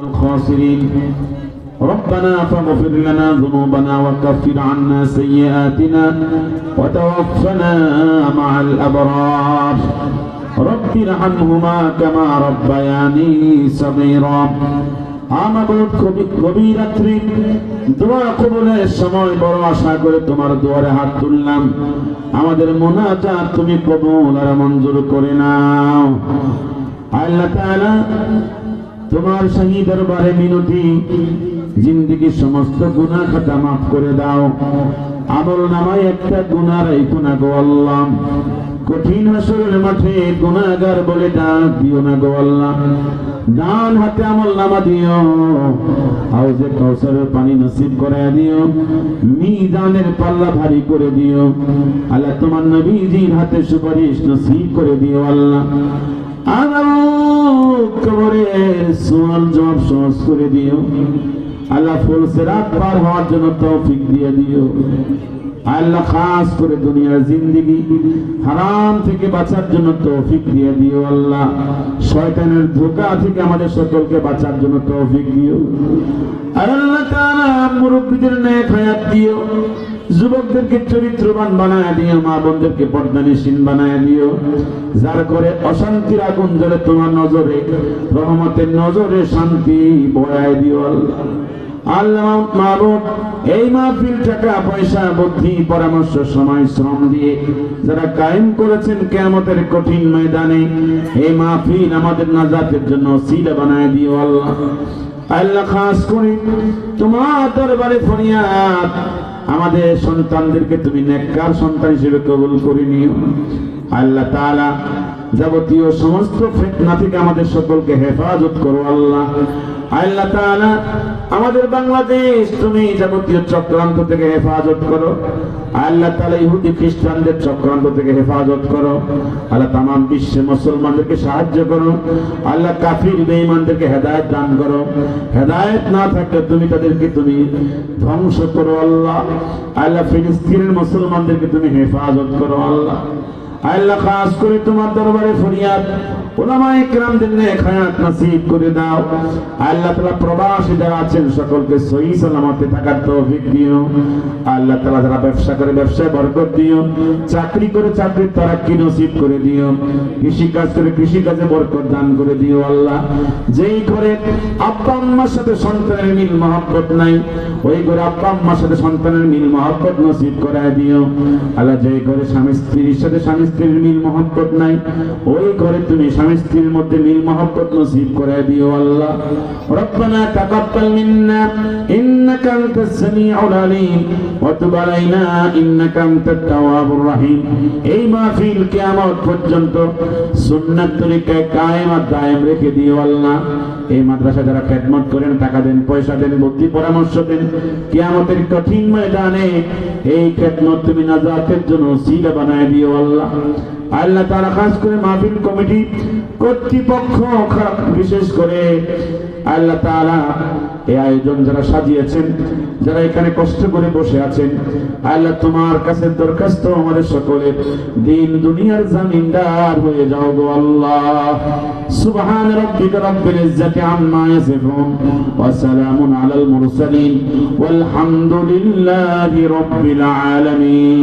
الخاسرين ربنا فاغفر لنا ذنوبنا وكفر عنا سيئاتنا وتوفنا مع الأبرار رب ارحمهما كما ربياني صغيرا আমাদের গভীর রাত্রি দোয়া কবুলের সময় বড় আশা করে তোমার দুয়ারে হাত তুললাম আমাদের মোনাজাত তুমি কবুল আর মঞ্জুর করে নাও আল্লাহ তাআলা তোমার শাহী দরবারে মিনতি। জিন্দগির সমস্ত গুনাহ খাতা মাফ করে দাও। আমল নামায় একটা গুনাহ রাইখো না গো আল্লাহ। কঠিন হাসরের মাঠে গুনাহগার বলে ডাক দিও না গো আল্লাহ। ডান হাতে আমল নামা দিও। হাউজে কৌসরের পানি নসিব করে দিও। মিজানের পাল্লা ভারী করে দিও। আল্লাহ তোমার নবীজির হাতে সুপারিশ নসিব করে দিও আল্লাহ! কবরের সোয়াল জবাব সহজ করে দিও। আল্লাহ ফুল সেরাত পার হওয়ার জন্য তৌফিক দিয়ে দিও। আল্লাহ খাস করে দুনিয়ার জিন্দিগি হারাম থেকে বাঁচার জন্য তৌফিক দিয়ে দিও আল্লাহ। শয়তানের ধোকা থেকে আমাদের সকলকে বাঁচার জন্য তৌফিক দিও। আল্লাহ তাআলা মুরব্বীদের নেক হায়াত দিও। যুবকদেরকে চরিত্রবান বানায় দিও, মা বোনদেরকে পর্দানিসীন বানায় দিও। যার করে অশান্তির আগুন জ্বলে তোমার নজরে, রহমতের নজরে শান্তি বয়ায় দিও আল্লাহ। আল্লাহ এই টাকা পয়সা পরামর্শ, সময়, শ্রম দিয়ে যারা কায়েম করেছেন কঠিন ময়দানে, এই আমাদের নাজাতের জন্য বানায় দিও আল্লাহ। তোমার আমাদের সন্তানদেরকে তুমি নেককার সন্তান হিসেবে কবুল করে নিও। আল্লাহ যাবতীয় সমস্ত ফিতনা থেকে আমাদের সকলকে হেফাজত করো আল্লাহ। আল্লাহ তাআলা আমাদের বাংলাদেশ তুমি যাবতীয় চক্রান্ত থেকে হেফাজত করো। আল্লাহ তাআলা ইহুদি খ্রিস্টানদের চক্রান্ত থেকে হেফাজত করো। আল্লাহ তামাম বিশ্বে মুসলমানদেরকে সাহায্য করো। আল্লাহ কাফির বেঈমানদেরকে হেদায়েত দান করো। হেদায়েত না থাকলে তুমি তাদেরকে তুমি ধ্বংস করো আল্লাহ। আল্লাহ ফিলিস্তিনের মুসলমানদেরকে তুমি হেফাজত করো আল্লাহ। আল্লাহ খাস করে তোমার দরবারে ফরিয়াদ। ওলামায়ে কেরামদের নেক হায়াত করে দাও। আল্লাহ তাআলা প্রবাসী যারা আছেন, সকলকে সালামতে থাকার তৌফিক দিও। আল্লাহ তাআলা যারা ব্যবসা করে, ব্যবসায় বরকত দিও। চাকরি করে চাকরির করে দিও? কৃষি কাজ করে কৃষি কাজে বরকত দান করে দিও আল্লাহ। যেই আব্বা আম্মার সাথে সন্তানের মিল মহব্বত নাই, ওই ঘরে আব্বা আম্মার সাথে সন্তানের মিল মহব্বত নসিব করায় দিও। আল্লাহ যেই ঘরে স্বামী স্ত্রীর সাথে স্বামী স্ত্রীর মিল মহব্বত নাই, ওই ঘরে তুমি স্বামী স্ত্রীর মধ্যে মিল মহব্বত নসিব করে দিও আল্লাহ। রব্বানা তাকাব্বাল মিন্না, ইন্নাকা আনতাস সামিউল আলিম, ওয়া তুব আলাইনা, ইন্নাকা আনতাত তাওয়াবুর রহিম। এই মাহফিল কিয়ামত পর্যন্ত সুন্নাত তরিকায় কায়েম আর দায়েম রেখে দিও আল্লাহ। এই মাদ্রাসা যারা খেদমত করেন, টাকা দেন, পয়সা দেন, বুদ্ধি পরামর্শ দেন, কিয়ামতের কঠিন ময়দানে এই খেদমত তুমি নাজাতের জন্য সিলা বানায় দিও আল্লাহ। আল্লাহ তারা খাস করে মাহফিল কমিটি কর্তৃপক্ষ বিশেষ করে আল্লাহ তারা এই আয়োজন যারা সাজিয়েছেন, যারা এখানে কষ্ট করে বসে আছেন, আল্লাহ তোমার কাছে দরখাস্ত আমাদের সকলের, দিন দুনিয়ার জামিনদার হয়ে যাও গো আল্লাহ। সুবহান রাব্বিকা রাব্বিল ইজ্জাতি আম্মা ইয়াসিফুন, ওয়া সালামুন আলাল মুরসালিন ওয়াল হামদুলিল্লাহি রাব্বিল আলামিন।